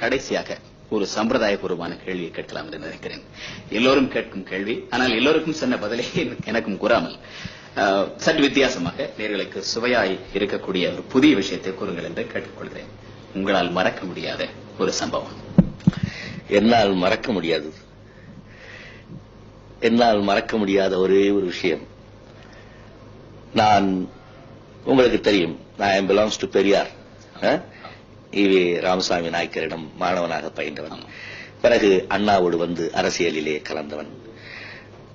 கடைசியாக ஒரு சம்பிரதாயபூர்வமான கேள்வியை கேட்கலாம் என்று நினைக்கிறேன். எல்லோரும் கேட்கும் கேள்வி ஆனால் எல்லோருக்கும் சொன்ன பதிலே எனக்கும் கூறாமல் சற்று வித்தியாசமாக நேர்களுக்கு சுவையாய் இருக்கக்கூடிய ஒரு புதிய விஷயத்தை கூறுங்கள் என்று கேட்டுக்கொள்கிறேன். உங்களால் மறக்க முடியாத ஒரு சம்பவம். என்னால் மறக்க முடியாது என்னால் மறக்க முடியாத ஒரே ஒரு விஷயம். நான் உங்களுக்கு தெரியும் நான் belongs to Periyar. E V Ramasamy நாயக்கரிடம் மாணவனாக பயின்றவன். பிறகு அண்ணாவோடு வந்து அரசியலிலே கலந்தவன்.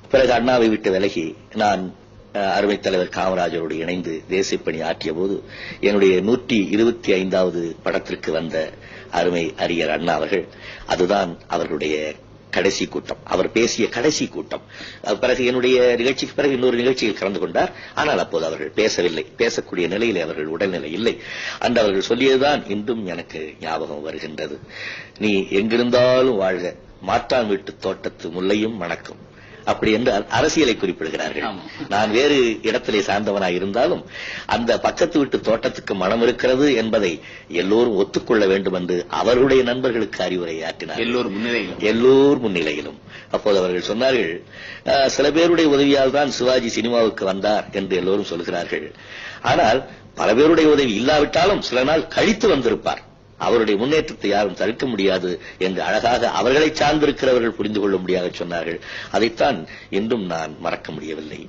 பிறகு அண்ணாவை விட்டு விலகி நான் அஹ், தலைவர் காமராஜரோடு இணைந்து தேசிய பணி ஆற்றிய போது என்னுடைய நூற்றி இருபத்தி ஐந்தாவது படத்திற்கு வந்த அருமை அரியர் அண்ணா அவர்கள் அதுதான் அவர்களுடைய கடைசி கூட்டம். அவர் பேசிய கடைசி கூட்டம். பிறகு என்னுடைய நிகழ்ச்சிக்கு பிறகு இன்னொரு நிகழ்ச்சியில் கலந்து கொண்டார். ஆனால் அப்போது அவர்கள் பேசவில்லை. பேசக்கூடிய நிலையில் அவர்கள் உடல்நிலை இல்லை. அன்று அவர்கள் சொல்லியதுதான் இன்றும் எனக்கு ஞாபகம் வருகின்றது. நீ எங்கிருந்தாலும் வாழ்க. மாற்றான் வீட்டு தோட்டத்து முல்லையும் மணக்கும் அப்படி என்றால் அரசியலை குறிப்பிடுகிறார்கள். நான் வேறு இடத்திலே சார்ந்தவனாய் இருந்தாலும் அந்த பக்கத்து வீட்டு தோட்டத்துக்கு மனம் இருக்கிறது என்பதை எல்லோரும் ஒத்துக்கொள்ள வேண்டும் என்று அவர்களுடைய நண்பர்களுக்கு அறிவுரை ஆற்றினார் எல்லோரும் முன்னிலையிலும். எல்லோர் முன்னிலையிலும். அப்போது அவர்கள் சொன்னார்கள் "அஹ், சில பேருடைய உதவியால் தான் சிவாஜி சினிமாவுக்கு வந்தார் என்று எல்லோரும் சொல்கிறார்கள். ஆனால் பல பேருடைய உதவி இல்லாவிட்டாலும் சில நாள் கழித்து வந்திருப்பார். அவருடைய முன்னேற்றத்தை யாரும் தடுக்க முடியாது என்று அழகாக அவர்களை சார்ந்திருக்கிறவர்கள் புரிந்து கொள்ள முடியாத சொன்னார்கள். அதைத்தான் இன்றும் நான் மறக்க முடியவில்லை.